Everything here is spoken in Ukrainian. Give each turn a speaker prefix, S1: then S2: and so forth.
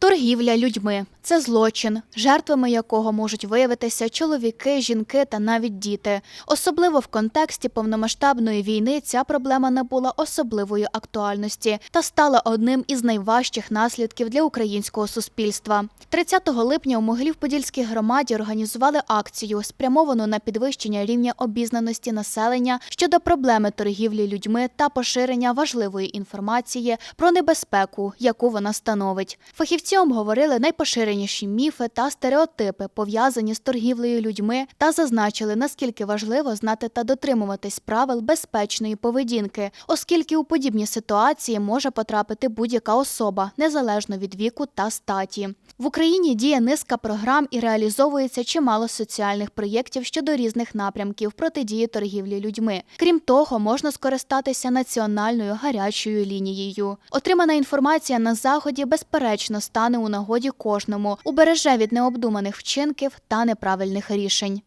S1: Торгівля людьми це злочин, жертвами якого можуть виявитися чоловіки, жінки та навіть діти. Особливо в контексті повномасштабної війни ця проблема набула особливої актуальності та стала одним із найважчих наслідків для українського суспільства. 30 липня у Могилів-Подільській громаді організували акцію, спрямовану на підвищення рівня обізнаності населення щодо проблеми торгівлі людьми та поширення важливої інформації про небезпеку, яку вона становить. Фахівці обговорили найпоширеніші міфи та стереотипи, пов'язані з торгівлею людьми, та зазначили, наскільки важливо знати та дотримуватись правил безпечної поведінки, оскільки у подібні ситуації може потрапити будь-яка особа, незалежно від віку та статі. В Україні діє низка програм і реалізовується чимало соціальних проєктів щодо різних напрямків протидії торгівлі людьми. Крім того, можна скористатися національною гарячою лінією. Отримана інформація на заході безперечно стане у нагоді кожному, убереже від необдуманих вчинків та неправильних рішень.